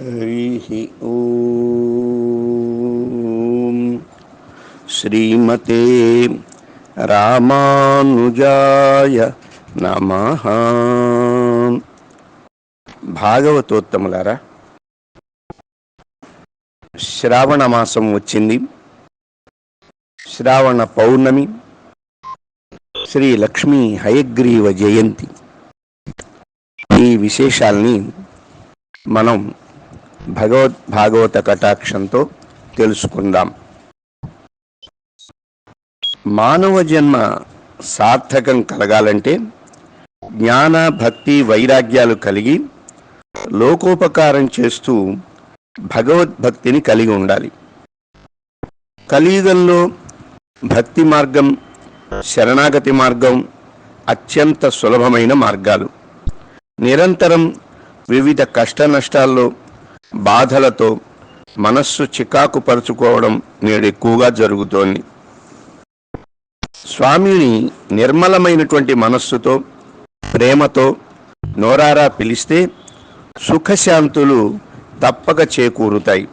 हरिः ॐ श्रीमते రామానుజాయ నమ భాగవతోత్తములారా శ్రావణ మాసం వచ్చింది శ్రావణ పౌర్ణమి శ్రీ లక్ష్మీ హయగ్రీవ జయంతి ఈ విశేషాల్ని మనం భగవద్ భాగవత కటాక్షంతో తెలుసుకుందాం. మానవ జన్మ సార్థకం కలగాలంటే జ్ఞాన భక్తి వైరాగ్యాలు కలిగి లోకోపకారం చేస్తూ భగవద్భక్తిని కలిగి ఉండాలి. కలియుగంలో భక్తి మార్గం శరణాగతి మార్గం అత్యంత సులభమైన మార్గాలు. నిరంతరం వివిధ కష్ట నష్టాల్లో బాధలతో మనస్సు చికాకు పరుచుకోవడం నేడు ఎక్కువగా జరుగుతోంది. స్వామిని నిర్మలమైనటువంటి మనస్సుతో ప్రేమతో నోరారా పిలిస్తే సుఖశాంతులు తప్పక చేకూరుతాయి.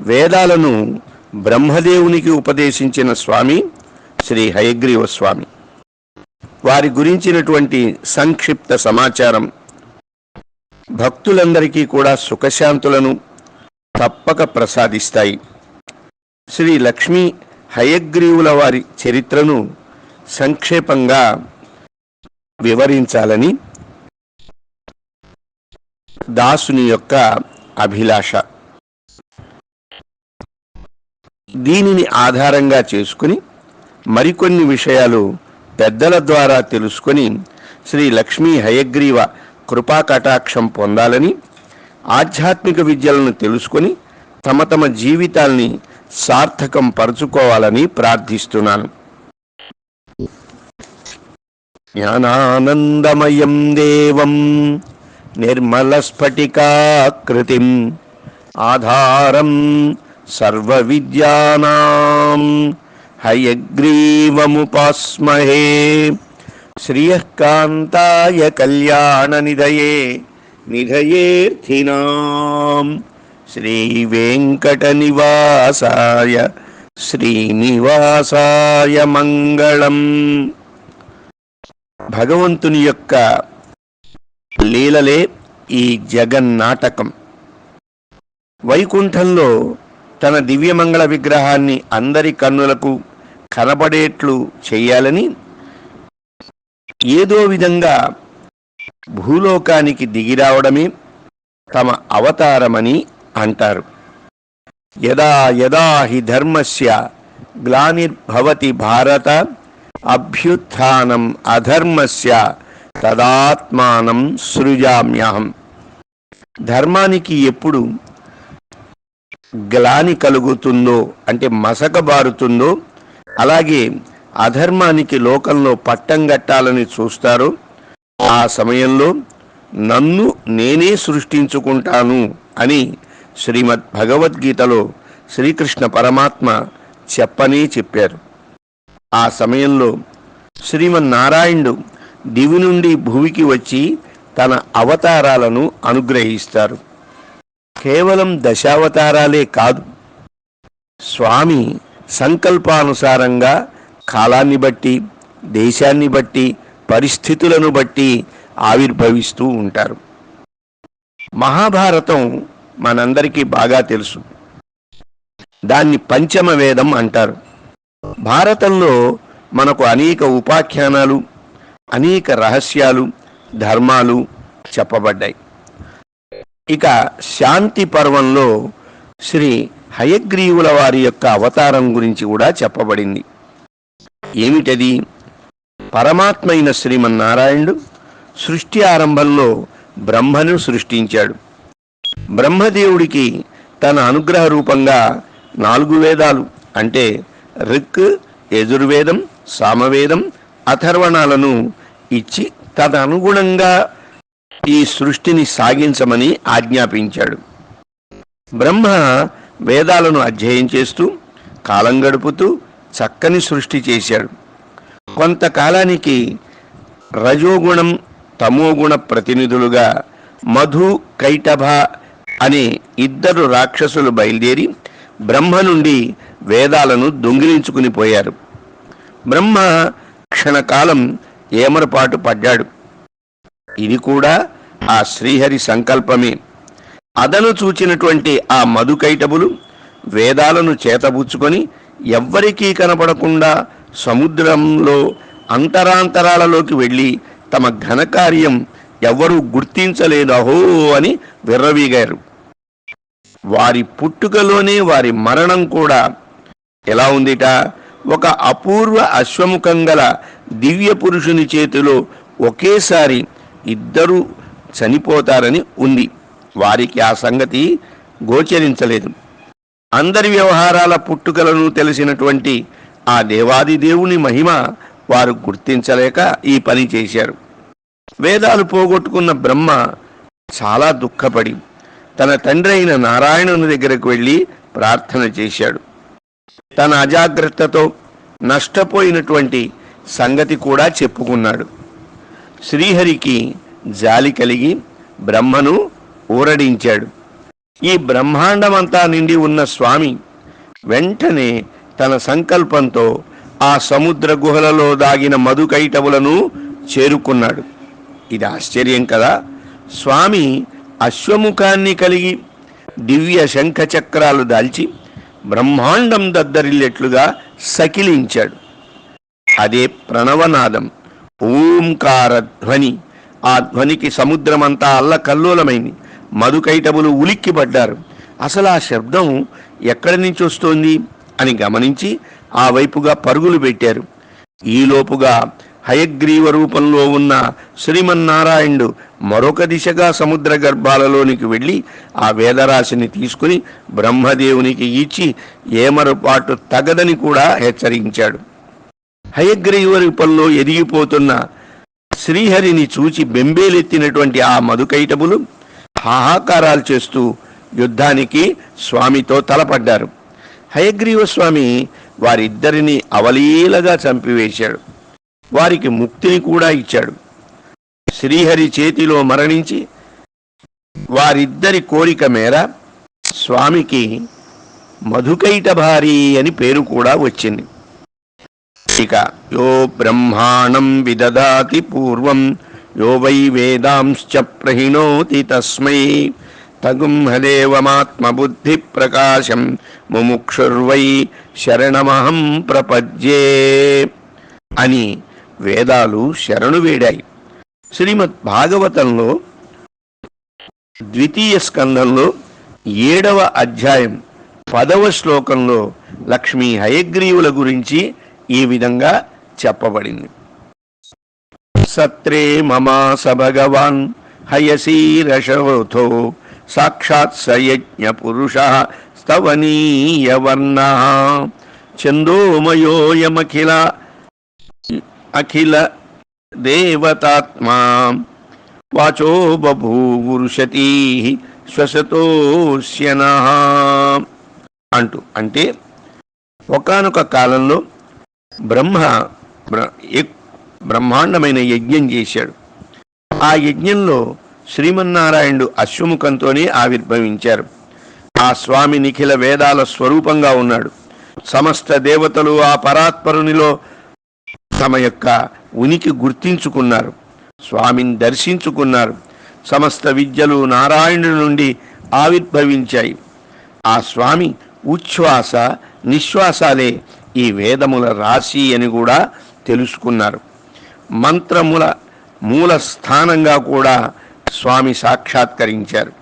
వేదాలను బ్రహ్మదేవునికి ఉపదేశించిన స్వామి శ్రీ హయగ్రీవ స్వామి. వారి గురించినటువంటి సంక్షిప్త సమాచారం భక్తులందరికీ కూడా సుఖశాంతులను తప్పక ప్రసాదిస్తాయి. శ్రీ లక్ష్మీ హయగ్రీవుల వారి చరిత్రను సంక్షేపంగా వివరించాలని దాసుని యొక్క అభిలాష. దీనిని ఆధారంగా చేసుకుని మరికొన్ని విషయాలు పెద్దల ద్వారా తెలుసుకొని శ్రీ లక్ష్మీ హయగ్రీవ కృపా కటాక్షం పొందాలని ఆధ్యాత్మిక విద్యలను తెలుసుకొని తమ తమ జీవితాల్ని సార్థకం పరుచుకోవాలని ప్రార్థిస్తున్నాను. జ్ఞానానందమయం దేవం నిర్మలస్ఫటికాకృతిం ఆధారం సర్వ విద్యానాం హయగ్రీవముపాస్మహే. శ్రియకాంతాయ కళ్యాణ నిధయే నిధయేర్థినాం. నివాసాయ శ్రీనివాసాయ మంగళం. భగవంతుని యొక్క లీలలే ఈ జగన్నాటకం. వైకుంఠంలో తన దివ్యమంగళ విగ్రహాన్ని అందరి కన్నులకు కనబడేట్లు చేయాలని ఏదో విధంగా భూలోకానికి దిగిరావడమే తమ అవతారమని అంటారు. యదా యదా హి ధర్మస్య గ్లానిర్భవతి భారత అభ్యుత్నం అధర్మస్య తదాత్మానం సృజామ్యహం. ధర్మానికి ఎప్పుడు గ్లాని కలుగుతుందో అంటే మసకబారుతుందో అలాగే అధర్మానికి లోకంలో పట్టం కట్టాలని చూస్తారో. ఆ సమయంలో నన్ను నేనే సృష్టించుకుంటాను అని శ్రీమద్ భగవద్గీతలో శ్రీకృష్ణ పరమాత్మ చెప్పనే చెప్పారు. ఆ సమయంలో శ్రీమన్నారాయణుడు దివి నుండి భూమికి వచ్చి తన అవతారాలను అనుగ్రహిస్తారు. కేవలం దశావతారాలే కాదు. స్వామి సంకల్పానుసారంగా కాలాన్ని బట్టి దేశాన్ని బట్టి పరిస్థితులను బట్టి ఆవిర్భవిస్తూ ఉంటారు. మహాభారతం మనందరికీ బాగా తెలుసు. దాన్ని పంచమ వేదం అంటారు. భారతంలో మనకు అనేక ఉపాఖ్యానాలు అనేక రహస్యాలు ధర్మాలు చెప్పబడ్డాయి. ఇక శాంతి పర్వంలో శ్రీ హయగ్రీవుల వారి యొక్క అవతారం గురించి కూడా చెప్పబడింది. ఏమిటది? పరమాత్మైన శ్రీమన్నారాయణుడు సృష్టి ఆరంభంలో బ్రహ్మను సృష్టించాడు. బ్రహ్మదేవుడికి తన అనుగ్రహ రూపంగా నాలుగు వేదాలు అంటే రిక్ యజుర్వేదం సామవేదం అథర్వణాలను ఇచ్చి తదనుగుణంగా ఈ సృష్టిని సాగించమని ఆజ్ఞాపించాడు. బ్రహ్మ వేదాలను అధ్యయనం చేస్తూ కాలం గడుపుతూ చక్కని సృష్టి చేశాడు. కొంతకాలానికి రజోగుణం తమోగుణ ప్రతినిధులుగా మధు కైటభ అనే ఇద్దరు రాక్షసులు బయలుదేరి బ్రహ్మ నుండి వేదాలను దొంగిలించుకుని పోయారు. బ్రహ్మ క్షణకాలం ఏమరపాటు పడ్డాడు. ఇది కూడా ఆ శ్రీహరి సంకల్పమే. అదను చూచినటువంటి ఆ మధుకైటబులు వేదాలను చేతబుచ్చుకొని ఎవ్వరికీ కనపడకుండా సముద్రంలో అంతరాంతరాలలోకి వెళ్ళి తమ ఘనకార్యం ఎవ్వరూ గుర్తించలేదు అహో అని విర్రవీగారు. వారి పుట్టుకలోనే వారి మరణం కూడా ఎలా ఉందిట? ఒక అపూర్వ అశ్వముఖం గల దివ్య పురుషుని చేతిలో ఒకేసారి ఇద్దరు చనిపోతారని ఉంది. వారికి ఆ సంగతి గోచరించలేదు. అందరి వ్యవహారాల పుట్టుకలను తెలిసినటువంటి ఆ దేవాది దేవుని మహిమ వారు గుర్తించలేక ఈ పని చేశారు. వేదాలు పోగొట్టుకున్న బ్రహ్మ చాలా దుఃఖపడి తన తండ్రి అయిన నారాయణుని దగ్గరకు వెళ్ళి ప్రార్థన చేశాడు. తన అజాగ్రత్తతో నష్టపోయినటువంటి సంగతి కూడా చెప్పుకున్నాడు. శ్రీహరికి జాలి కలిగి బ్రహ్మను ఊరడించాడు. ఈ బ్రహ్మాండమంతా నిండి ఉన్న స్వామి వెంటనే తన సంకల్పంతో ఆ సముద్ర గుహలలో దాగిన మధుకైటవులను చేరుకున్నాడు. ఇది ఆశ్చర్యం కదా. స్వామి అశ్వముఖాన్ని కలిగి దివ్య శంఖ చక్రాలు దాల్చి బ్రహ్మాండం దద్దరిల్లెట్లుగా సకిలించాడు. అదే ప్రణవనాదం. ఓంకార ధ్వని. ఆ ధ్వనికి సముద్రమంతా అల్లకల్లోలమైంది. మధుకైటబులు ఉలిక్కిపడ్డారు. అసలు ఆ శబ్దం ఎక్కడి నుంచి వస్తోంది అని గమనించి ఆ వైపుగా పరుగులు పెట్టారు. ఈలోపుగా హయగ్రీవ రూపంలో ఉన్న శ్రీమన్నారాయణుడు మరొక దిశగా సముద్ర గర్భాలలోనికి వెళ్ళి ఆ వేదరాశిని తీసుకుని బ్రహ్మదేవునికి ఇచ్చి ఏమరపాటు తగదని కూడా హెచ్చరించాడు. హయగ్రీవ రూపంలో ఎదిగిపోతున్న శ్రీహరిని చూచి బెంబేలెత్తినటువంటి ఆ మధుకైటబులు హాహాకారాలు చేస్తూ యుద్ధానికి స్వామితో తలపడ్డారు. హయగ్రీవ స్వామి వారిద్దరిని అవలీలగా చంపివేశాడు. వారికి ముక్తిని కూడా ఇచ్చాడు. శ్రీహరి చేతిలో మరణించి వారిద్దరి కోరిక మేర స్వామికి మధుకైట భారీ అని పేరు కూడా వచ్చింది. ఇక యో బ్రహ్మాణం విదదాతి పూర్వం యో వై వేదాంశ్చ ప్రహిణోతి తస్మై తగుంహదేవమాత్మబుద్ధి ప్రకాశం ముముక్షుర్వై శరణమహం ప్రపద్యే అని వేదాలు శరణు వేడాయి. శ్రీమద్ భాగవతంలో ద్వితీయ స్కందంలో ఏడవ అధ్యాయం పదవ శ్లోకంలో లక్ష్మీ హయగ్రీవుల గురించి ఈ విధంగా చెప్పబడింది. సత్రే మమాస భగవాన్ హయసీరషవృథో సాక్షాత్ సయజ్ఞ పురుష స్తవనీయవర్ణ చందోమయోయమఖిల అఖిల దేవతాత్మా వాచో బభూవురుషతీ శ్వసతోష్యన అంటూ అంటే ఒకనొక కాలంలో బ్రహ్మ బ్ర- బ్రహ్మాండమైన యజ్ఞం చేశాడు. ఆ యజ్ఞంలో శ్రీమన్నారాయణుడు అశ్వముఖంతోనే ఆవిర్భవించారు. ఆ స్వామి నిఖిల వేదాల స్వరూపంగా ఉన్నాడు. సమస్త దేవతలు ఆ పరాత్పరునిలో తమ యొక్క ఉనికి గుర్తించుకున్నారు. స్వామిని దర్శించుకున్నారు. సమస్త విద్యలు నారాయణుడి నుండి ఆవిర్భవించాయి. ఆ స్వామి ఉచ్ఛ్వాస నిశ్వాసాలే ఈ వేదముల రాశి అని కూడా తెలుసుకున్నారు. మంత్రముల మూల స్థానంగా కూడా స్వామి సాక్షాత్కరించారు.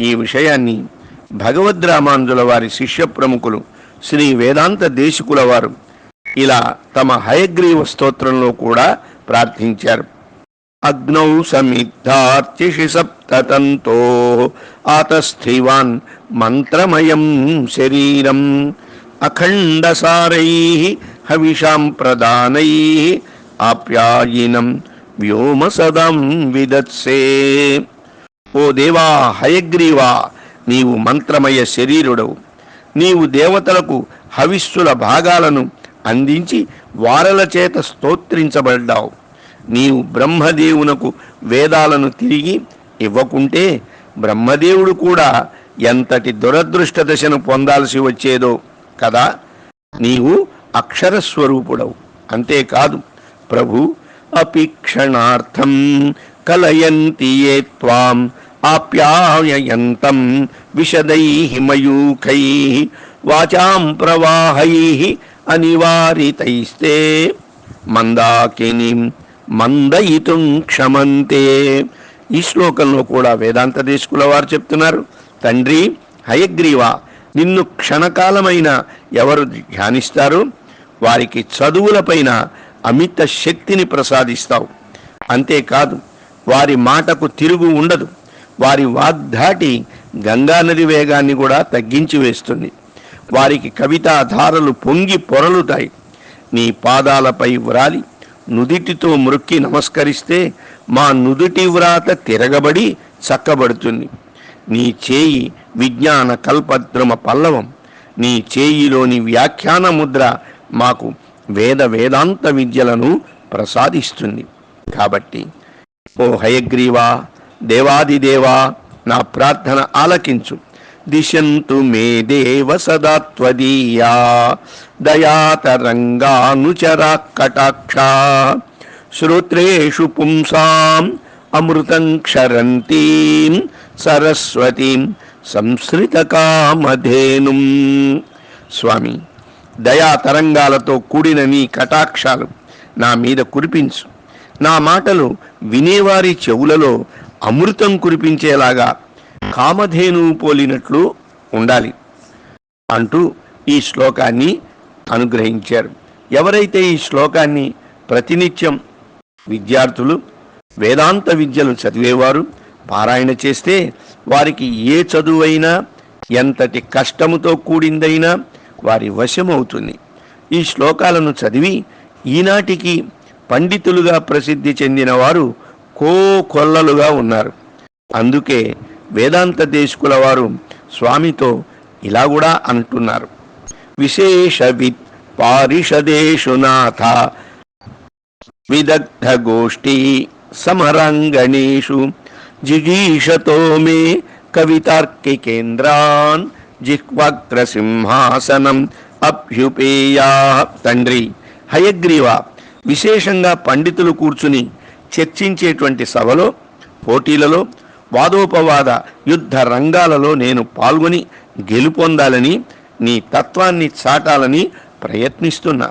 ఈ విషయాన్ని భగవద్ రామానుజుల వారి శిష్య ప్రముఖులు శ్రీ వేదాంత దేశికుల వారు ఇలా తమ హయగ్రీవ స్తోత్రంలో కూడా ప్రార్థించారు. అగ్నౌ సమిద్ధార్చిషి సప్తతంతో ఆతస్థివాన్ మంత్రమయం శరీరం అఖండసారై హవిషాం ప్రదానై ఆప్యాయినం వ్యోమ సదం విదత్సే. ఓ దేవా హయగ్రీవా నీవు మంత్రమయ శరీరుడవు. నీవు దేవతలకు హవిస్సుల భాగాలను అందించి వారల చేత స్తోత్రించబడ్డావు. నీవు బ్రహ్మదేవునకు వేదాలను తిరిగి ఇవ్వకుంటే బ్రహ్మదేవుడు కూడా ఎంతటి దురదృష్ట దశను పొందాల్సి వచ్చేదో కదా నీవు అక్షరస్వరూపుడవు. అంతేకాదు ప్రభు అపి క్షణార్థం కలయంతి ఏ త్వాం ఆప్యాయయంతం విశదై మయూఖై వాచాం ప్రవాహై అనివారితైస్తే మందాకిని మందయితుం క్షమంతే. ఈ శ్లోకంలో కూడా వేదాంత దేశకుల వారు చెప్తున్నారు తండ్రి హయగ్రీవ నిన్ను క్షణకాలమైన ఎవరు ధ్యానిస్తారు? వారికి చదువులపైన అమిత శక్తిని ప్రసాదిస్తావు. అంతేకాదు వారి మాటకు తిరుగు ఉండదు. వారి వాగ్ధాటి గంగానది వేగాన్ని కూడా తగ్గించి వేస్తుంది. వారికి కవితా ధారలు పొంగి పొరలుతాయి. నీ పాదాలపై వ్రాలి నుదిటితో మృక్కి నమస్కరిస్తే మా నుదుటి వ్రాత తిరగబడి చక్కబడుతుంది. నీ చేయి విజ్ఞాన కల్పద్రుమ పల్లవం నీ చేయిలోని వ్యాఖ్యాన ముద్ర మాకు వేద వేదాంత విద్యలను ప్రసాదిస్తుంది. కాబట్టి ఓ హయగ్రీవా దేవాదిదేవా నా ప్రార్థన ఆలకించు. దిశంతు మే దేవ సదా త్వదీయా దయాతరంగానుచరా కటాక్షా శ్రోత్రేషు పుంసాం అమృతం క్షరంతీం సరస్వతీం సంస్కృతకామధేను స్వామి దయా తరంగాలతో కూడిన నీ కటాక్షాలు నా మీద కురిపించు. నా మాటలు వినేవారి చెవులలో అమృతం కురిపించేలాగా కామధేనువు పోలినట్లు ఉండాలి అంటూ ఈ శ్లోకాన్ని అనుగ్రహించారు. ఎవరైతే ఈ శ్లోకాన్ని ప్రతినిత్యం విద్యార్థులు వేదాంత విద్యలు చదివేవారు పారాయణ చేస్తే వారికి ఏ చదువైనా ఎంతటి కష్టముతో కూడిందైనా వారి వశమవుతుంది. ఈ శ్లోకాలను చదివి ఈనాటికి పండితులుగా ప్రసిద్ధి చెందిన వారు కోకొల్లలుగా ఉన్నారు. అందుకే వేదాంత దేశకుల వారు స్వామితో ఇలా కూడా అంటున్నారు. విశేష విత్ పారిషదేషు నాథ విదగ్ధ గోష్ఠీ సమరంగణేషు జిగీషతో మే కవితార్కికేంద్రాన్ జిహ్వగ్ర సింహాసనం అభ్యుపేయా. తండ్రి హయగ్రీవ విశేషంగా పండితులు కూర్చుని చర్చించేటువంటి సభలో పోటీలలో వాదోపవాద యుద్ధ రంగాలలో నేను పాల్గొని గెలుపొందాలని నీ తత్వాన్ని చాటాలని ప్రయత్నిస్తున్నా.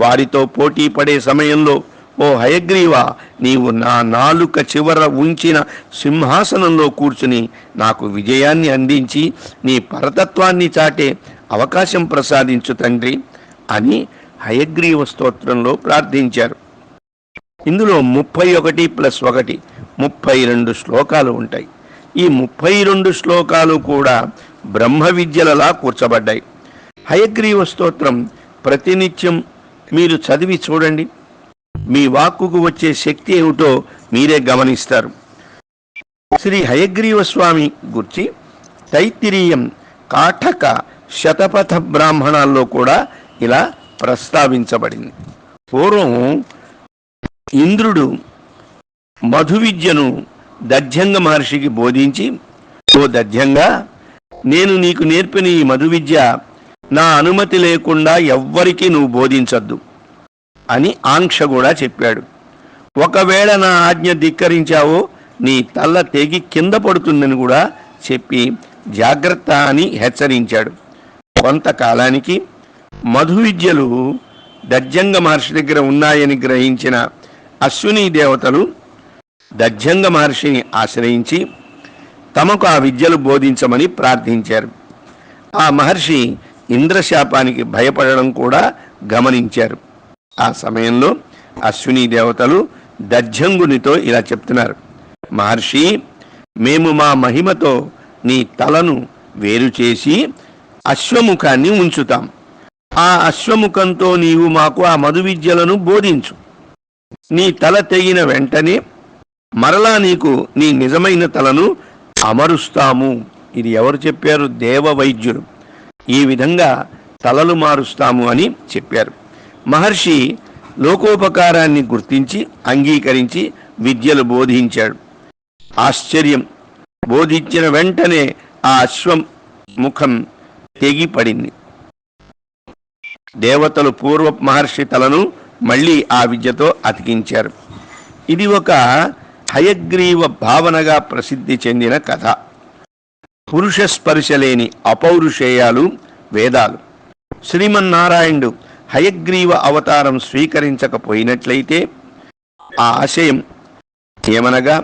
వారితో పోటీ పడే సమయంలో ఓ హయగ్రీవ నీవు నా నాలుక చివర ఉంచిన సింహాసనంలో కూర్చుని నాకు విజయాన్ని అందించి నీ పరతత్వాన్ని చాటే అవకాశం ప్రసాదించు తండ్రి అని హయగ్రీవ స్తోత్రంలో ప్రార్థించారు. ఇందులో ముప్పై ఒకటి ప్లస్ ఒకటి ముప్పై రెండు శ్లోకాలు ఉంటాయి. ఈ ముప్పై రెండు శ్లోకాలు కూడా బ్రహ్మ విద్యలలా కూర్చబడ్డాయి. హయగ్రీవ స్తోత్రం ప్రతినిత్యం మీరు చదివి చూడండి. మీ వాక్కుకు వచ్చే శక్తి ఏమిటో మీరే గమనిస్తారు. శ్రీ హయగ్రీవ స్వామి గుర్చి తైత్తిరీయం కాఠక శతపథ బ్రాహ్మణాల్లో కూడా ఇలా ప్రస్తావించబడింది. పూర్వం ఇంద్రుడు మధు విద్యను దధ్యంగ మహర్షికి బోధించి ఓ దధ్యంగా నేను నీకు నేర్పిన ఈ మధు విద్య నా అనుమతి లేకుండా ఎవ్వరికీ నువ్వు బోధించద్దు. అని ఆంక్ష కూడా చెప్పాడు. ఒకవేళ నా ఆజ్ఞ ధిక్కరించావో నీ తల్ల తెగి కింద పడుతుందని కూడా చెప్పి జాగ్రత్త అని హెచ్చరించాడు. కొంతకాలానికి మధు విద్యలు దజ్జంగ మహర్షి దగ్గర ఉన్నాయని గ్రహించిన అశ్విని దేవతలు దజ్జంగ మహర్షిని ఆశ్రయించి తమకు ఆ విద్యలు బోధించమని ప్రార్థించారు. ఆ మహర్షి ఇంద్రశాపానికి భయపడడం కూడా గమనించారు. ఆ సమయంలో అశ్విని దేవతలు దర్జంగునితో ఇలా చెప్తున్నారు. మహర్షి మేము మా మహిమతో నీ తలను వేరు చేసి అశ్వముఖాన్ని ఉంచుతాం. ఆ అశ్వముఖంతో నీవు మాకు ఆ మధు విద్యలను బోధించు. నీ తల తెగిన వెంటనే మరలా నీకు నీ నిజమైన తలను అమరుస్తాము. ఇది ఎవరు చెప్పారు? దేవ వైద్యులు ఈ విధంగా తలలు మారుస్తాము అని చెప్పారు. మహర్షి లోకోపకారాన్ని గుర్తించి అంగీకరించి విద్యలు బోధించాడు. ఆశ్చర్యం. బోధించిన వెంటనే ఆ అశ్వం ముఖం తెగిపడింది. దేవతలు పూర్వ మహర్షి తలను మళ్ళీ ఆ విద్యతో అతికించారు. ఇది ఒక హయగ్రీవ భావనగా ప్రసిద్ధి చెందిన కథ. పురుష స్పర్శ లేని అపౌరుషేయాలు వేదాలు. శ్రీమన్నారాయణుడు హయగ్రీవ అవతారం స్వీకరించకపోయినట్లయితే ఆ ఆశయం ఏమనగా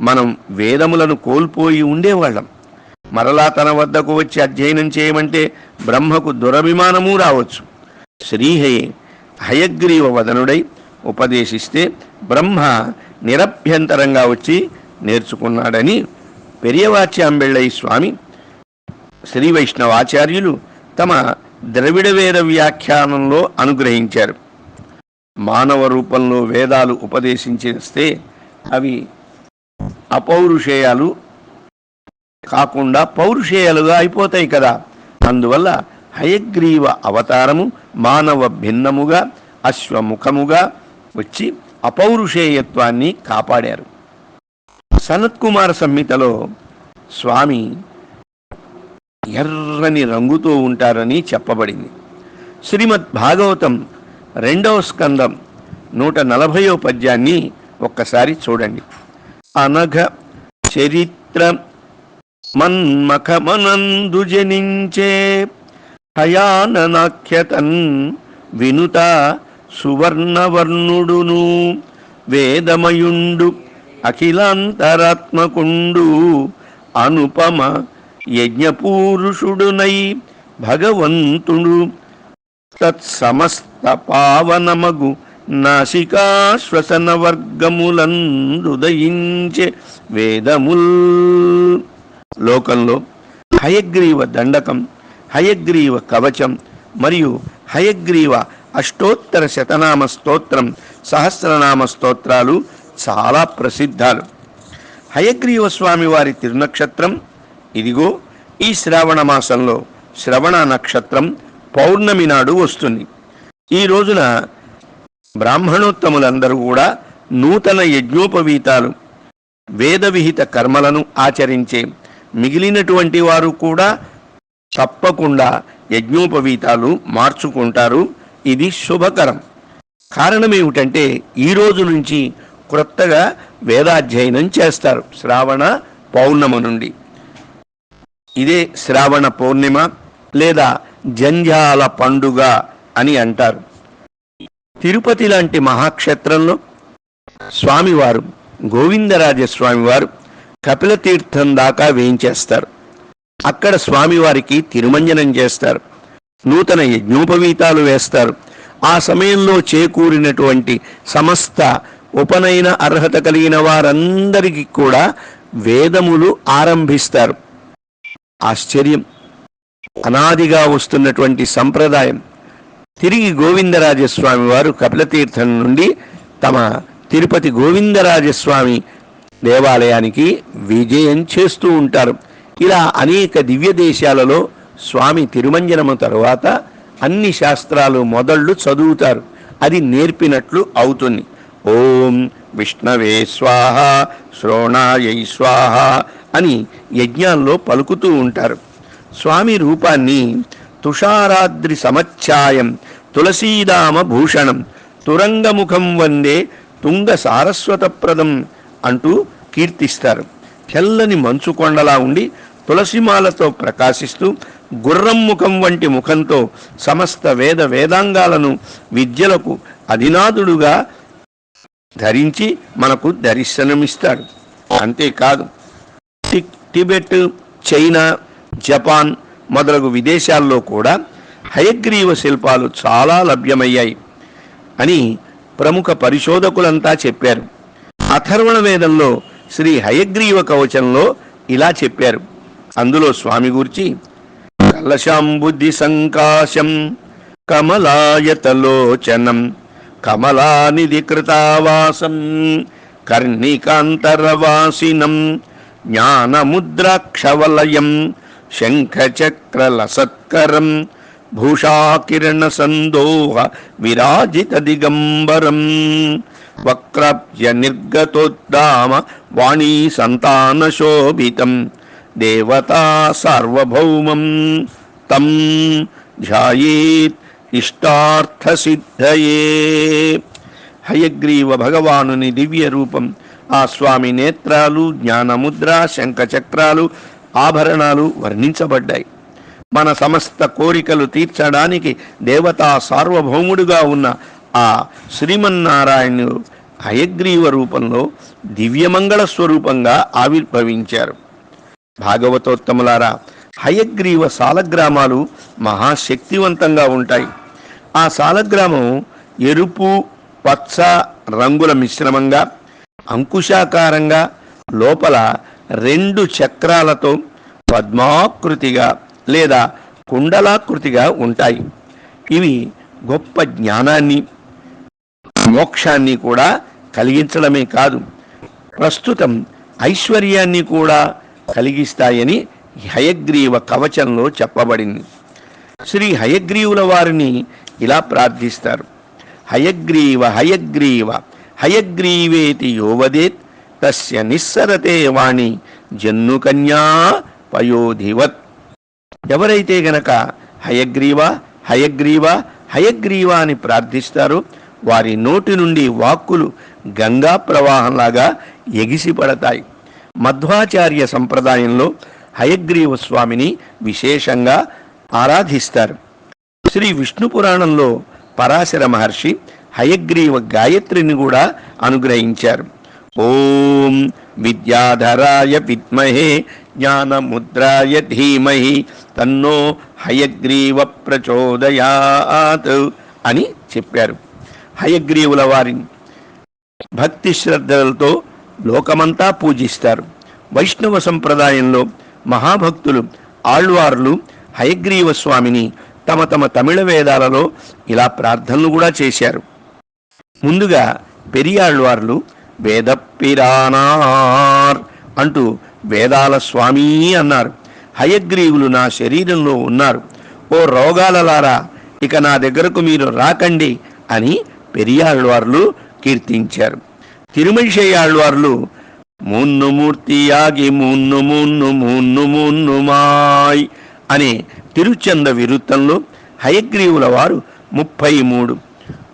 మనం వేదములను కోల్పోయి ఉండేవాళ్ళం. మరలా తన వద్దకు వచ్చి అధ్యయనం చేయమంటే బ్రహ్మకు దురభిమానము రావచ్చు. శ్రీహయే హయగ్రీవ వదనుడై ఉపదేశిస్తే బ్రహ్మ నిరభ్యంతరంగా వచ్చి నేర్చుకున్నాడని పెరియవాచ్యాంబెళ్ళై స్వామి శ్రీ వైష్ణవాచార్యులు తమ ద్రవిడ వేద వ్యాఖ్యానంలో అనుగ్రహించారు. మానవ రూపంలో వేదాలు ఉపదేశించేస్తే అవి అపౌరుషేయాలు కాకుండా పౌరుషేయాలుగా అయిపోతాయి కదా. అందువల్ల హయగ్రీవ అవతారము మానవ భిన్నముగా అశ్వముఖముగా వచ్చి అపౌరుషేయత్వాన్ని కాపాడారు. సనత్కుమార సంహితలో స్వామి ఎర్రని రంగుతో ఉంటారని చెప్పబడింది. శ్రీమద్ భాగవతం రెండవ స్కందం నూట నలభయో పద్యాన్ని ఒక్కసారి చూడండి. అనఘ చరిత్ర మన్మఖమనందు జనించే హయాననాఖ్యతన్ వినుత సువర్ణవర్ణుడును వేదమయుండు అఖిలాంతరాత్మకుండు అనుపమ యజ్ఞపూరుషుడునై భగవంతుడు తత్సమస్త పావనమగు నాసికాశ్వసన వర్గములందుదయించే వేదముల్. లోకంలో హయగ్రీవ దండకం హయగ్రీవ కవచం మరియు హయగ్రీవ అష్టోత్తర శతనామ స్తోత్రం సహస్రనామ స్తోత్రాలు చాలా ప్రసిద్ధాలు. హయగ్రీవ స్వామి వారి తిరునక్షత్రం ఇదిగో ఈ శ్రావణ మాసంలో శ్రవణ నక్షత్రం పౌర్ణమి నాడు వస్తుంది. ఈ రోజున బ్రాహ్మణోత్తములందరూ కూడా నూతన యజ్ఞోపవీతాలు వేదవిహిత కర్మలను ఆచరించే మిగిలినటువంటి వారు కూడా తప్పకుండా యజ్ఞోపవీతాలు మార్చుకుంటారు. ఇది శుభకరం. కారణం ఏమిటంటే ఈ రోజు నుంచి క్రొత్తగా వేదాధ్యయనం చేస్తారు. శ్రావణ పౌర్ణమి నుండి. ఇదే శ్రావణ పౌర్ణిమ లేదా జంధ్యాల పండుగ అని అంటారు. తిరుపతి లాంటి మహాక్షేత్రంలో స్వామివారు గోవిందరాజస్వామివారు కపిలతీర్థం దాకా వేయించేస్తారు. అక్కడ స్వామివారికి తిరుమంజనం చేస్తారు. నూతన యజ్ఞోపవీతాలు వేస్తారు. ఆ సమయంలో చేకూరినటువంటి సమస్త ఉపనయన అర్హత కలిగిన వారందరికీ కూడా వేదములు ఆరంభిస్తారు. ఆశ్చర్యం. అనాదిగా వస్తున్నటువంటి సంప్రదాయం. తిరిగి గోవిందరాజస్వామి వారు కపిలతీర్థం నుండి తమ తిరుపతి గోవిందరాజస్వామి దేవాలయానికి విజయం చేస్తూ ఉంటారు. ఇలా అనేక దివ్య దేశాలలో స్వామి తిరుమంజనము తరువాత అన్ని శాస్త్రాలు మొదళ్ళు చదువుతారు. అది నేర్పినట్లు అవుతుంది. ఓం విష్ణవే స్వాహ శ్రోణాయై స్వాహ అని యజ్ఞాల్లో పలుకుతూ ఉంటారు. స్వామి రూపాన్ని తుషారాద్రి సమఛాయం తులసీదామ భూషణం తురంగముఖం వందే తుంగ సారస్వతప్రదం అంటూ కీర్తిస్తారు. తెల్లని మంచు కొండలా ఉండి తులసిమాలతో ప్రకాశిస్తూ గుర్రం ముఖం వంటి ముఖంతో సమస్త వేద వేదాంగాలను విద్యలకు అధినాథుడుగా ధరించి మనకు దర్శనమిస్తాడు. అంతేకాదు టిబెట్ చైనా జపాన్ మొదలగు విదేశాల్లో కూడా హయగ్రీవ శిల్పాలు చాలా లభ్యమయ్యాయి అని ప్రముఖ పరిశోధకులంతా చెప్పారు. అథర్వణ వేదంలో శ్రీ హయగ్రీవ కవచంలో ఇలా చెప్పారు. అందులో స్వామి గురించి కలశాంబుద్ధి సంకాశం కమలాయతలోచనం కమలానిధి కృతావాసం కర్ణికాంతరవాసినం జ్ఞానముద్రాక్షవలయం శంఖచక్రలసత్కరం భూషాకిరణ సందోహ విరాజిత దిగంబరం వక్రప్య నిర్గతోద్దామ వాణీ సంతాన శోభితం దేవతా సార్వభౌమం తం ధ్యాయేత్. ఇష్టార్థసిద్ధయే. హయగ్రీవ భగవానుని దివ్య రూపం ఆ స్వామి నేత్రాలు జ్ఞానముద్ర శంఖచక్రాలు ఆభరణాలు వర్ణించబడ్డాయి. మన సమస్త కోరికలు తీర్చడానికి దేవతా సార్వభౌముడుగా ఉన్న ఆ శ్రీమన్నారాయణుడు హయగ్రీవ రూపంలో దివ్యమంగళ స్వరూపంగా ఆవిర్భవించారు. భాగవతోత్తములారా హయగ్రీవ సాలగ్రామాలు మహాశక్తివంతంగా ఉంటాయి. ఆ సాలగ్రామం ఎరుపు పచ్చ రంగుల మిశ్రమంగా అంకుశాకారంగా లోపల రెండు చక్రాలతో పద్మాకృతిగా లేదా కుండలాకృతిగా ఉంటాయి. ఇవి గొప్ప జ్ఞానాన్ని మోక్షాన్ని కూడా కలిగించడమే కాదు ప్రస్తుతం ఐశ్వర్యాన్ని కూడా కలిగిస్తాయని హయగ్రీవ కవచంలో చెప్పబడింది. శ్రీ హయగ్రీవుల వారిని ఇలా ప్రార్థిస్తారు. హయగ్రీవ హయగ్రీవ హయగ్రీవేతి యోవదేత్ తస్య నిస్సరతే వాణి జన్నుకన్యా పయోధివత్. ఎవరైతే గనక హయగ్రీవ హయగ్రీవ హయగ్రీవ అని ప్రార్థిస్తారో వారి నోటి నుండి వాక్కులు గంగా ప్రవాహంలాగా ఎగిసిపడతాయి. మధ్వాచార్య సంప్రదాయంలో హయగ్రీవ స్వామిని విశేషంగా ఆరాధిస్తారు. శ్రీ విష్ణు పురాణంలో పరాశర మహర్షి హయగ్రీవ గాయత్రిని కూడా అనుగ్రహించారు. ఓం విద్యాధరాయ విద్మహే జ్ఞానముద్రాయ ధీమహి తన్నో హయగ్రీవ ప్రచోదయాత్ అని చెప్పారు. హయగ్రీవుల వారిని భక్తి శ్రద్ధలతో లోకమంతా పూజిస్తారు. వైష్ణవ సంప్రదాయంలో మహాభక్తులు ఆళ్వార్లు హయగ్రీవ స్వామిని తమ తమ తమిళ వేదాలలో ఇలా ప్రార్థనలు కూడా చేశారు. ముందుగా పెరియాళ్వార్లు వేదప్పిరానార్ అంటూ వేదాల స్వామి అన్నారు. హయగ్రీవులు నా శరీరంలో ఉన్నారు. ఓ రోగాలలారా ఇక నా దగ్గరకు మీరు రాకండి అని పెరియాళ్వార్లు కీర్తించారు. తిరుమలిశయ్యాళ్వార్లు మున్ను మూర్తియాగి మున్ను మున్ను మున్ను మున్నుమాయ్ అనే తిరుచంద విరుత్తంలో హయగ్రీవుల వారు ముప్పై మూడు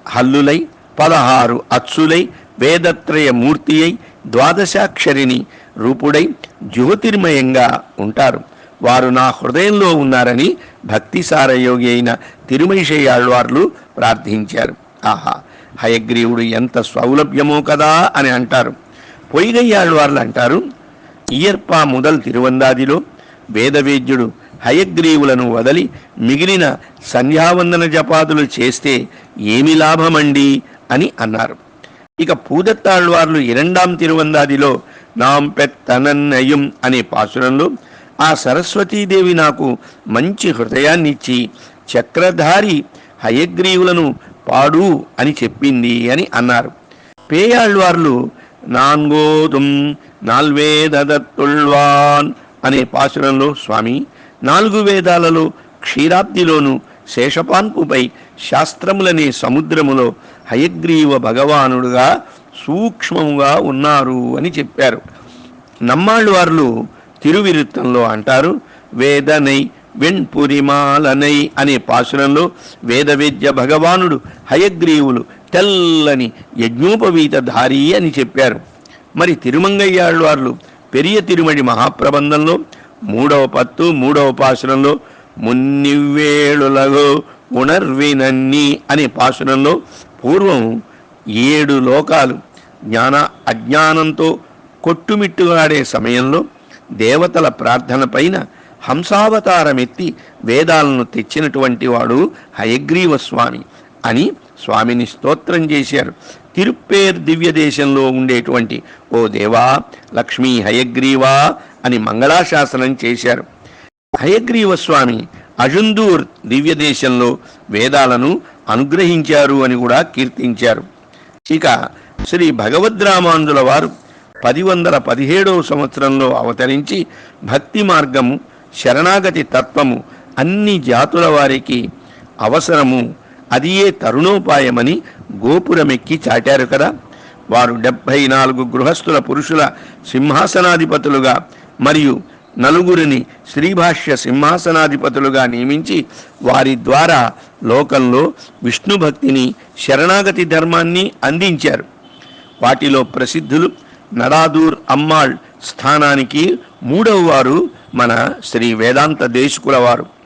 హల్లులై పదహారు అచ్చులై వేదత్రయ మూర్తి అయి ద్వాదశాక్షరిని రూపుడై జ్యోతిర్మయంగా ఉంటారు. వారు నా హృదయంలో ఉన్నారని భక్తి సారయోగి అయిన తిరుమలిశయ్యాళ్వార్లు ప్రార్థించారు. ఆహా హయగ్రీవుడు ఎంత సౌలభ్యమో కదా అని అంటారు. పొయ్యిగయ్యాళ్వార్లు అంటారు ఇయర్పా ముదల్ తిరువందాదిలో వేదవేద్యుడు హయగ్రీవులను వదలి మిగిలిన సంధ్యావందన జపాదులు చేస్తే ఏమి లాభమండి? అని అన్నారు. ఇక పూదత్తాళ్వార్లు ఇరండాం తిరువందాదిలో నాం పెత్తనన్నయం అనే పాసురంలో ఆ సరస్వతీదేవి నాకు మంచి హృదయాన్నిచ్చి చక్రధారి హయగ్రీవులను పాడు అని చెప్పింది అని అన్నారు. పేయాళ్వార్లు నాన్గోదుం నాల్వేదత్తుళ్వాన్ అనే పాసురంలో స్వామి నాలుగు వేదాలలో క్షీరాబ్దిలోను శేషపాన్పుపై శాస్త్రములనే సముద్రములో హయగ్రీవ భగవానుడుగా సూక్ష్మముగా ఉన్నారు అని చెప్పారు. నమ్మాళ్ళవార్లు తిరువిరుత్తంలో అంటారు వేదనై వెణ్పురిమాలనై అనే పాసురంలో వేదవేద్య భగవానుడు హయగ్రీవులు తెల్లని యజ్ఞోపవీతధారి అని చెప్పారు. మరి తిరుమంగయ్యాళ్ళవార్లు పెరియ తిరుమడి మహాప్రబంధంలో మూడవ పత్తు మూడవ పాసురంలో మున్నివేళులగో ఉణర్వినన్ని అనే పాసురంలో పూర్వం ఏడు లోకాలు జ్ఞాన అజ్ఞానంతో కొట్టుమిట్టుగాడే సమయంలో దేవతల ప్రార్థన పైన హంసావతారమెత్తి వేదాలను తెచ్చినటువంటి వాడు హయగ్రీవ స్వామి అని స్వామిని స్తోత్రం చేశారు. తిరుప్పేర్ దివ్య దేశంలో ఉండేటువంటి ఓ దేవా లక్ష్మీ హయగ్రీవా అని మంగళాశాసనం చేశారు. హయగ్రీవ స్వామి అజుందూర్ దివ్య దేశంలో వేదాలను అనుగ్రహించారు అని కూడా కీర్తించారు. ఇక శ్రీ భగవద్రామాందుల వారు పది వందల పదిహేడవ సంవత్సరంలో అవతరించి భక్తి మార్గము శరణాగతి తత్వము అన్ని జాతుల వారికి అవసరము అది ఏ తరుణోపాయమని గోపురమెక్కి చాటారు కదా. వారు డెబ్భై నాలుగు గృహస్థుల పురుషుల సింహాసనాధిపతులుగా మరియు నలుగురిని శ్రీభాష్య సింహాసనాధిపతులుగా నియమించి వారి ద్వారా లోకంలో విష్ణు భక్తిని శరణాగతి ధర్మాన్ని అందించారు. వాటిలో ప్రసిద్ధులు నడాదూర్ అమ్మాళ్ స్థానానికి మూడవ వారు మన శ్రీ వేదాంత దేశకుల వారు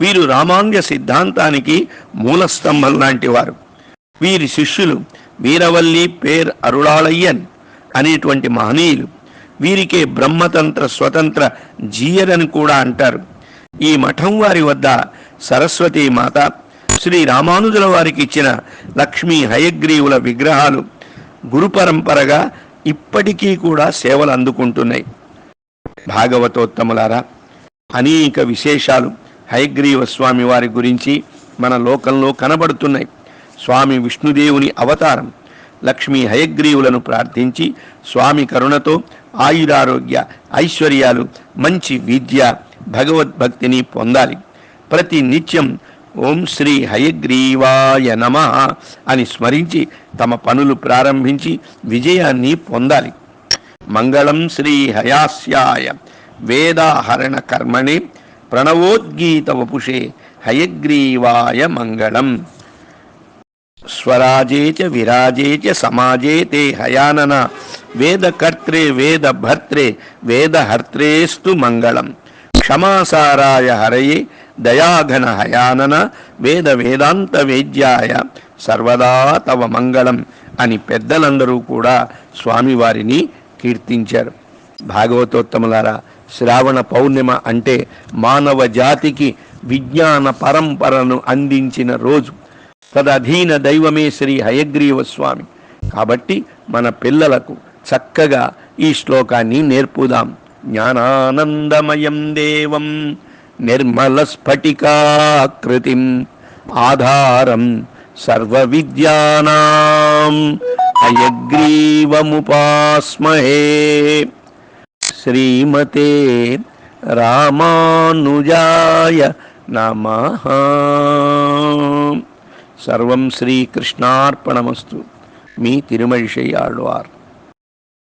వీరు రామాంగ సిద్ధాంతానికి మూలస్తంభం లాంటి వారు. వీరి శిష్యులు వీరవల్లి పేర్ అరుళాళయ్యన్ అనేటువంటి మహనీయులు. వీరికే బ్రహ్మతంత్ర స్వతంత్ర జీయరని కూడా అంటారు. ఈ మఠం వారి వద్ద సరస్వతీ మాత శ్రీ రామానుజుల వారికి ఇచ్చిన లక్ష్మీ హయగ్రీవుల విగ్రహాలు గురు పరంపరగా ఇప్పటికీ కూడా సేవలు అందుకుంటున్నాయి. భాగవతోత్తములారా అనేక విశేషాలు హయగ్రీవ స్వామి వారి గురించి మన లోకంలో కనబడుతున్నాయి. స్వామి విష్ణుదేవుని అవతారం. లక్ష్మీ హయగ్రీవులను ప్రార్థించి స్వామి కరుణతో ఆయురారోగ్య ఐశ్వర్యాలు మంచి విద్య భగవద్భక్తిని పొందాలి. ప్రతి నిత్యం ఓం శ్రీ హయగ్రీవాయ నమ అని స్మరించి తమ పనులు ప్రారంభించి విజయాన్ని పొందాలి. మంగళం శ్రీ హయాస్యాయ. వేదాహరణ కర్మణి ప్రణవోద్గీత వపుషే హయగ్రీవాయ మంగళం స్వరాజే చ విరాజే చ సమాజే తే హయానన వేదకర్త్రే వేదభర్త్రే వేదహర్త్రేస్తు మంగళం క్షమాసారాయ హరయే దయాఘన హయానన వేద వేదాంత వేద్యాయ సర్వదా తవ మంగళం అని పెద్దలందరూ కూడా స్వామివారిని కీర్తించారు. భాగవతోత్తములారా శ్రావణ పౌర్ణిమ అంటే మానవ జాతికి విజ్ఞాన పరంపరను అందించిన రోజు. తదధీన దైవమే శ్రీ హయగ్రీవ స్వామి. కాబట్టి మన పిల్లలకు చక్కగా ఈ శ్లోకాన్ని నేర్పుదాం. జ్ఞానానందమయం దేవం నిర్మల స్ఫటికాకృతిం ఆధారం సర్వ విద్యానాం హయగ్రీవముపాస్మహే. శ్రీమతే రామానుజాయ నమః సర్వం శ్రీకృష్ణార్పణమస్తు మీ తిరుమழிశై ఆళ్వార్